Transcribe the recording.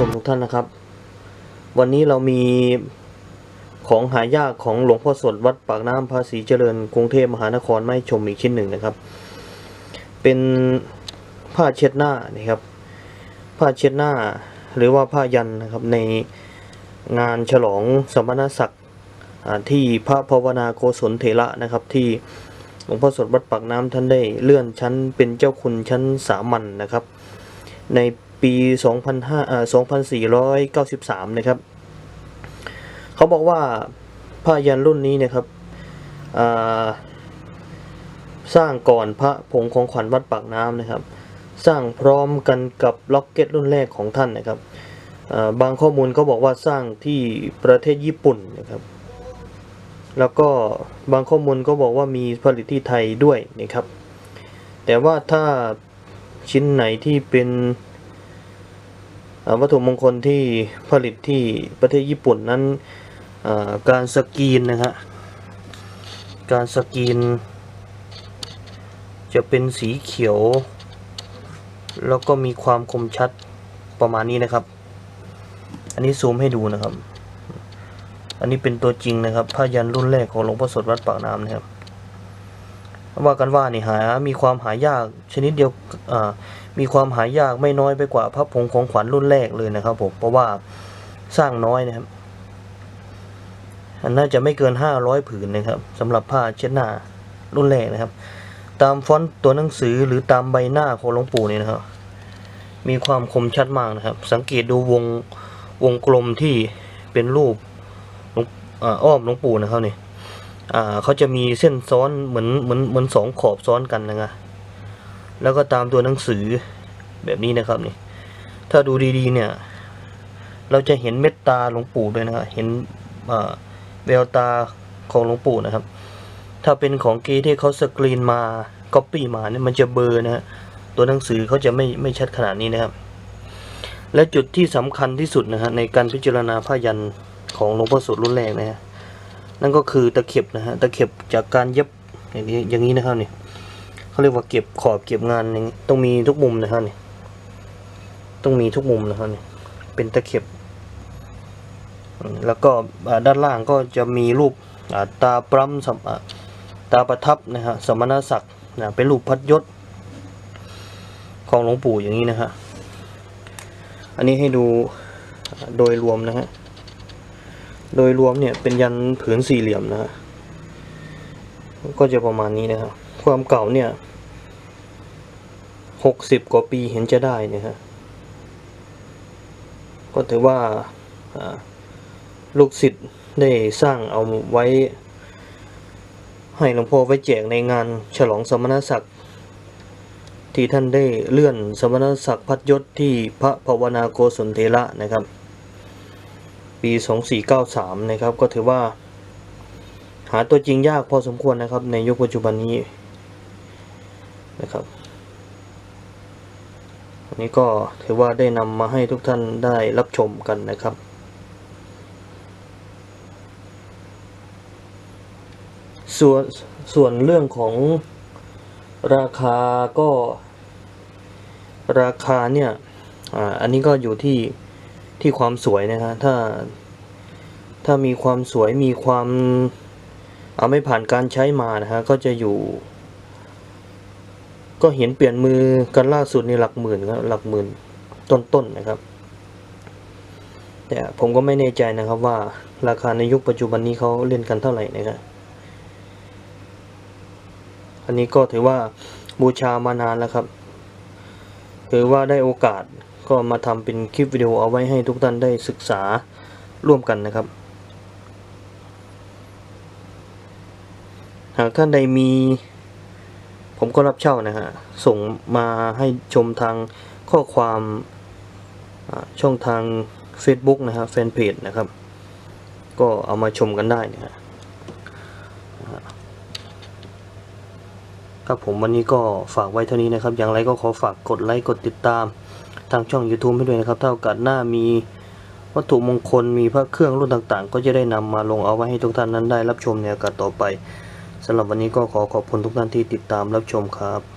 ชมทุกท่านนะครับ วันนี้เรามีของหายากของหลวงพ่อสดวัดปากน้ำภาษีเจริญกรุงเทพมหานครไม่ชมอีกชิ้นหนึ่งนะครับ เป็นผ้าเช็ดหน้านะครับ ผ้าเช็ดหน้าหรือว่าผ้ายันนะครับในงานฉลองสมณศักดิ์ที่พระภาวนาโกศลเถระนะครับ ที่หลวงพ่อสดวัดปากน้ำท่านได้เลื่อนชั้นเป็นเจ้าคุณชั้นสามัญนนะครับ ใน ปี 2005อ่า2493 นะครับ เขาบอกว่าผ้ายันรุ่นนี้นะครับสร้างก่อนพระผงของขวัญวัดปากน้ำนะครับ สร้างพร้อมกันกับล็อกเก็ตรุ่นแรกของท่านนะครับบางข้อมูลก็บอกว่าสร้างที่ประเทศญี่ปุ่นนะครับ แล้วก็บางข้อมูลก็บอกว่ามีผลิตที่ไทยด้วยนะครับ แต่ว่าถ้าชิ้นไหนที่เป็น วัตถุมงคลที่ผลิตที่ประเทศญี่ปุ่นนั้นการสกรีนนะฮะการสกรีน จะเป็นสีเขียว แล้วก็มีความคมชัดประมาณนี้นะครับ อันนี้ซูมให้ดูนะครับ อันนี้เป็นตัวจริงนะครับผ้ายันรุ่นแรกของหลวงพ่อสดวัดปากน้ำนะครับ ว่ากันว่านี่หา มีความหายากชนิดเดียวมีความหายากไม่น้อยไปกว่าพระผงของขวัญรุ่นแรกเลยนะครับผม เพราะว่าสร้างน้อยนะครับอันน่าจะไม่เกินห้าร้อยผืนนะครับสำหรับผ้าเช็ดหน้ารุ่นแรกนะครับ ตามฟอนต์ตัวหนังสือหรือตามใบหน้าของหลวงปู่นี่นะครับ มีความคมชัดมากนะครับ สังเกตดูวงวงกลมที่เป็นรูปอาอ้อมหลวงปู่นะครับนี่ อ่าเขาจะมีเส้นซ้อนเหมือนเหมือนเหมือนสองขอบซ้อนกันนะครับแล้วก็ตามตัวหนังสือแบบนี้นะครับนี่ ถ้าดูดีๆเนี่ย เราจะเห็นเม็ดตาหลวงปู่ด้วยนะครับเห็นแววตาของหลวงปู่นะครับ ถ้าเป็นของเกที่เขาสกรีนมาก๊อปปี้มาเนี่ยมันจะเบอร์นะฮะตัวหนังสือเขาจะไม่ไม่ชัดขนาดนี้นะครับ และจุดที่สำคัญที่สุดนะฮะในการพิจารณาผ้ายันของหลวงพ่อสุดรุ่นแรกนะฮะ นั่นก็คือตะเข็บนะฮะตะเข็บจากการเย็บอย่างนี้อย่างนี้นะครับเนี่ยเขาเรียกว่าเก็บขอบเก็บงานอย่างนี้ต้องมีทุกมุมนะครับเนี่ยต้องมีทุกมุมนะครับเนี่ยเป็นตะเข็บ แล้วก็ด้านล่างก็จะมีรูปตาปรัมสัมตาประทับนะฮะสมณศักดิ์นะเป็นรูปพัดยศของหลวงปู่อย่างนี้นะฮะอันนี้ให้ดูโดยรวมนะฮะ โดยรวมเนี่ยเป็นยันผืนสี่เหลี่ยมนะ ก็จะประมาณนี้นะครับ ความเก่าเนี่ยหกสิบกว่าปีเห็นจะได้เนี่ยฮะก็ถือว่าอ่าลูกศิษย์ได้สร้างเอาไว้ ให้หลวงพ่อไว้แจกในงานฉลองสมณศักดิ์ที่ท่านได้เลื่อนสมณศักดิ์พัดยศที่พระภาวนาโกศลเทระนะครับ ปี 2493 นะครับ ก็ถือว่า หาตัวจริงยากพอสมควรนะครับ ในยุคปัจจุบันนี้นะครับอันนี้ก็ถือว่าได้นำมาให้ทุกท่านได้รับชมกันนะครับส่วนส่วนเรื่องของราคาก็ราคาเนี่ยอ่าอันนี้ก็อยู่ที่ ที่ความสวยนะฮะถ้า ถ้ามีความสวยมีความเอาไม่ผ่านการใช้มานะฮะก็จะอยู่ ก็เห็นเปลี่ยนมือกันล่าสุดในหลักหมื่นครับหลักหมื่นต้นๆนนะครับ แต่ผมก็ไม่แน่ใจนะครับว่าราคาในยุคปัจจุบันนี้เขาเล่นกันเท่าไหร่นะครับอันนี้ก็ถือว่าบูชามานานแล้วครับ ถือว่าได้โอกาส ก็มาทำเป็นคลิปวิดีโอเอาไว้ให้ทุกท่านได้ศึกษาร่วมกันนะครับ หากท่านใดมี ผมก็รับเช่านะฮะส่งมาให้ชมทางข้อความช่องทาง Facebook นะฮะแฟนเพจนะครับ ก็เอามาชมกันได้นะฮะครับผมวันนี้ก็ฝากไว้เท่านี้นะครับ อย่างไรก็ขอฝากกดไลค์กดติดตาม ทางช่อง YouTube ให้ด้วยนะครับ ถ้าโอกาสหน้ามีวัตถุมงคลมีพระเครื่องรุ่นต่างๆ ก็จะได้นำมาลงเอาไว้ให้ทุกท่านนั้นได้รับชมในโอกาสต่อไปสำหรับวันนี้ก็ขอขอบคุณทุกท่านที่ติดตามรับชมครับ